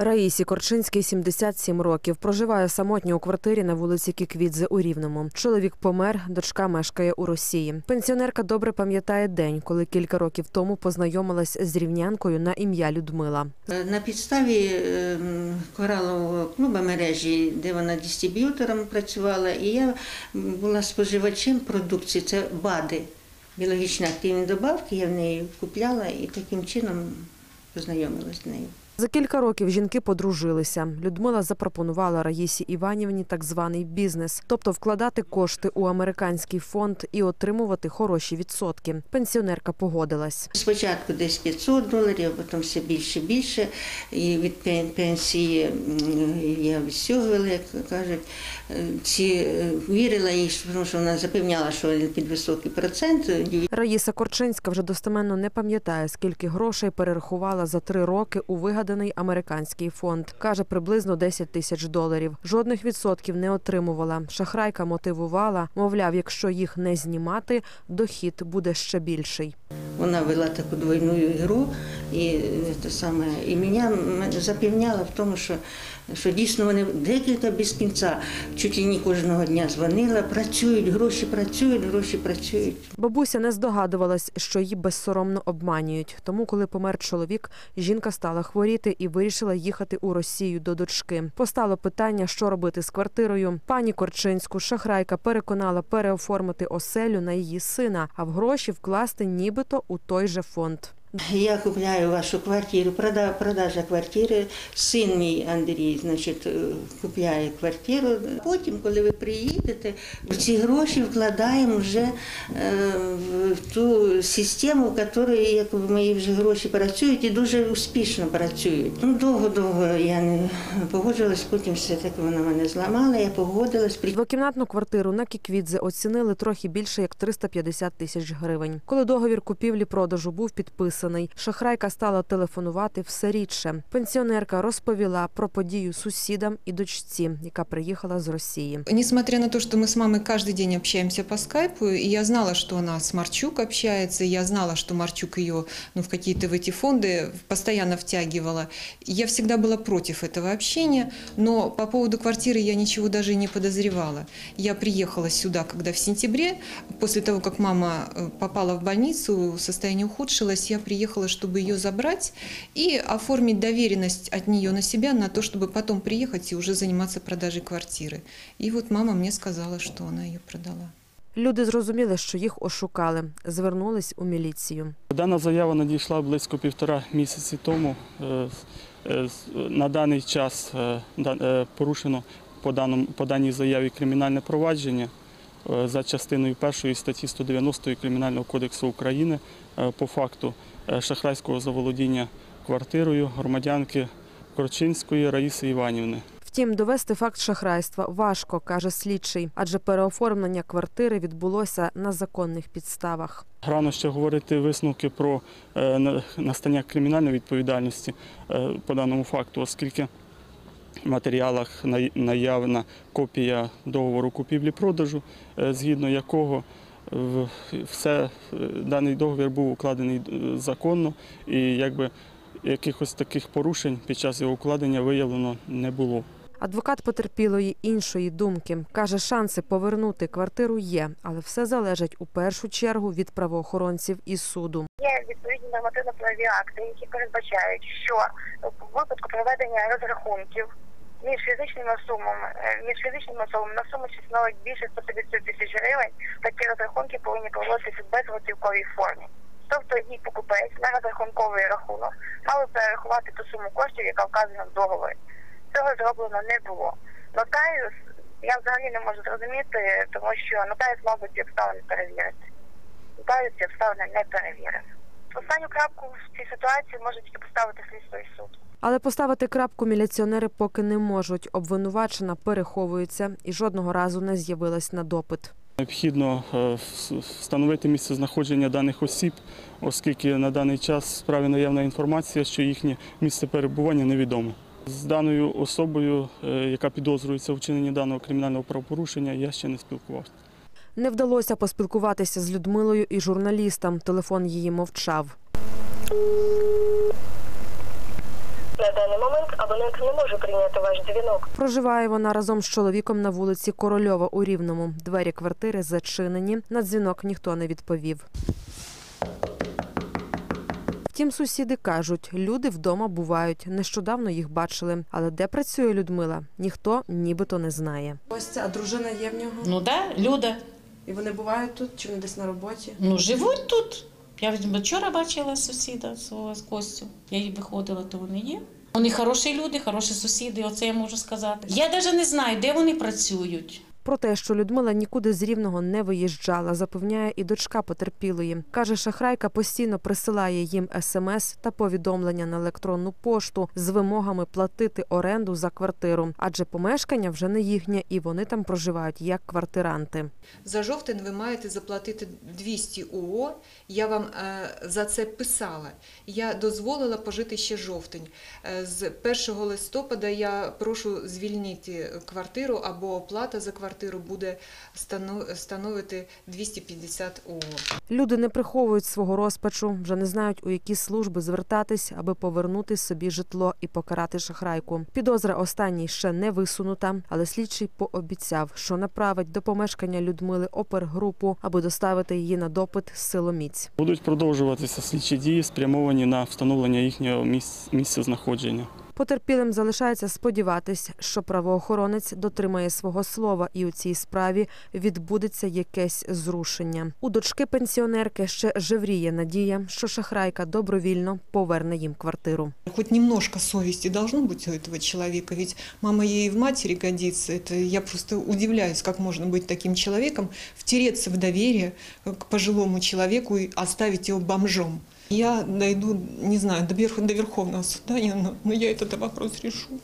Раїсі Корчинській 77 років. Проживає самотньо у квартирі на вулиці Кіквідзе у Рівному. Чоловік помер, дочка мешкає у Росії. Пенсіонерка добре пам'ятає день, коли кілька років тому познайомилась з рівнянкою на ім'я Людмила. На підставі ем, коралового клубу мережі, де вона дистриб'ютором працювала, і я була споживачем продукції, це БАДи, біологічно активні добавки, я в неї купляла і таким чином познайомилась з нею. За кілька років жінки подружилися. Людмила запропонувала Раїсі Іванівні так званий бізнес, тобто вкладати кошти у американський фонд і отримувати хороші відсотки. Пенсіонерка погодилась. Спочатку десь 500 доларів, а потім все більше більше. І від пенсії я відстягувала, як кажуть. Е, Ці е, вірила їй, тому що вона запевняла, що під високий процент. Раїса Корчинська вже достеменно не пам'ятає, скільки грошей перерахувала за три роки у вигаданий американський фонд. Каже, приблизно 10 тисяч доларів. Жодних відсотків не отримувала. Шахрайка мотивувала, мовляв, якщо їх не знімати, дохід буде ще більший. Вона вела таку двойну ігру, і е, те саме і мене запевняла в тому, що, що дійсно вони декілька без кінця, чуть ли не кожного дня дзвонила, працюють, гроші працюють, гроші працюють. Бабуся не здогадувалась, що її безсоромно обманюють. Тому, коли помер чоловік, жінка стала хворіти і вирішила їхати у Росію до дочки. Постало питання, що робити з квартирою. Пані Корчинську шахрайка переконала переоформити оселю на її сина, а в гроші вкласти нібито у той же фонд. Я купляю вашу квартиру, прода, продажа квартири. Син мій Андрій, значить, е, купляє квартиру. Потім, коли ви приїдете, ці гроші вкладаємо вже е, в ту систему, в якій як мої вже гроші працюють і дуже успішно працюють. Ну, довго-довго я не погоджувалась, потім все-таки вона мене зламала, я погодилась. Двокімнатну квартиру на Кіквідзе оцінили трохи більше як 350 тисяч гривень. Коли договір купівлі-продажу був підписаний, шахрайка стала телефонувати все рідше. Пенсіонерка розповіла про подію сусідам і дочці, яка приїхала з Росії. Несмотря на то, что мы с мамой каждый день общаемся по скайпу, и я знала, что она с Марчук общается, и я знала, что Марчук ее ну, в какие-то в эти фонды постоянно втягивала. Я всегда была против этого общения, но по поводу квартиры я ничего даже и не подозревала. Я приехала сюда, когда в сентябре, после того, как мама э, попала в больницу, состояние ухудшилось, я приехала, чтобы ее забрать и оформить доверенность от нее на себя на то, чтобы потом приехать и уже заниматься продажей квартиры. И вот мама мне сказала, что она ее продала. Люди зрозуміли, що їх ошукали, звернулись у міліцію. Дана заява надійшла близько півтора місяці тому. Е, е, з- На даний час е, да- е, порушено по, даному, по даній заяві кримінальне провадження е, за частиною першої статті 190 Кримінального кодексу України е, по факту е, шахрайського заволодіння квартирою громадянки Корчинської Раїси Іванівни. Втім, довести факт шахрайства важко, каже слідчий, адже переоформлення квартири відбулося на законних підставах. Рано ще говорити висновки про е, настання кримінальної відповідальності е, по даному факту, оскільки в матеріалах наявна копія договору купівлі-продажу, е, згідно якого все, е, даний договір був укладений е, законно і якби якихось таких порушень під час його укладення виявлено не було. Адвокат потерпілої іншої думки каже, шанси повернути квартиру є, але все залежить у першу чергу від правоохоронців і суду. Є відповідні нормативно-правові акти, які передбачають, що в випадку проведення розрахунків між фізичними сумами, е, між фізичними особами на суму, що становить більше 150 тисяч гривень, такі розрахунки повинні проводитися в безготівковій формі. Тобто її покупець на розрахунковий рахунок мали перерахувати ту суму коштів, яка вказана в договорі. Цього зроблено не було. Нотаріус я взагалі не можу зрозуміти, тому що нотаріус, мабуть, ці обставини перевірити. Нотаріус ці обставини не перевірив. Останню крапку в цій ситуації може тільки поставити слідство і суд. Але поставити крапку міліціонери поки не можуть. Обвинувачена переховується і жодного разу не з'явилась на допит. Необхідно е, встановити місце знаходження даних осіб, оскільки на даний час в справі наявна інформація, що їхнє місце перебування невідоме. З даною особою, е, яка підозрюється у вчиненні даного кримінального правопорушення, я ще не спілкувався. Не вдалося поспілкуватися з Людмилою і журналістам. Телефон її мовчав. На даний момент абонент не може прийняти ваш дзвінок. Проживає вона разом з чоловіком на вулиці Корольова у Рівному. Двері квартири зачинені. На дзвінок ніхто не відповів. Втім, сусіди кажуть, люди вдома бувають. Нещодавно їх бачили. Але де працює Людмила, ніхто нібито не знає. Ось ця дружина є в нього. Ну да, Люда. І вони бувають тут чи вони десь на роботі? Ну живуть тут. Я вчора бачила сусіда свого з Костю. Я їй виходила, то вони є. Вони хороші люди, хороші сусіди, оце я можу сказати. Я навіть не знаю, де вони працюють. Про те, що Людмила нікуди з рівного не виїжджала, запевняє і дочка потерпілої. Каже, шахрайка постійно присилає їм смс та повідомлення на електронну пошту з вимогами платити оренду за квартиру, адже помешкання вже не їхнє, і вони там проживають як квартиранти. За жовтень ви маєте заплатити 200 ООО. Я вам е, за це писала. Я дозволила пожити ще жовтень. Е, з 1 листопада я прошу звільнити квартиру або оплата за квартиру буде стану- становити 250 ООО. Люди не приховують свого розпачу, вже не знають, у які служби звертатись, аби повернути собі житло і покарати шахрайку. Підозра останній ще не висунута, але слідчий пообіцяв, що направить до помешкання Людмили опергрупу, аби доставити її на допит з силоміць. Будуть продовжуватися слідчі дії, спрямовані на встановлення їхнього місць- місця знаходження. Потерпілим залишається сподіватись, що правоохоронець дотримає свого слова, і у цій справі відбудеться якесь зрушення. У дочки пенсіонерки ще жевріє надія, що шахрайка добровільно поверне їм квартиру. Хоть немножко совести должно быть у этого человека, ведь мама ей в матери годится. Это я просто удивляюсь, как можно быть таким человеком, втереться в доверие к пожилому человеку и оставить его бомжом. Я дойду, не знаю, до, верх- до Верховного суда, но но я этот вопрос решу.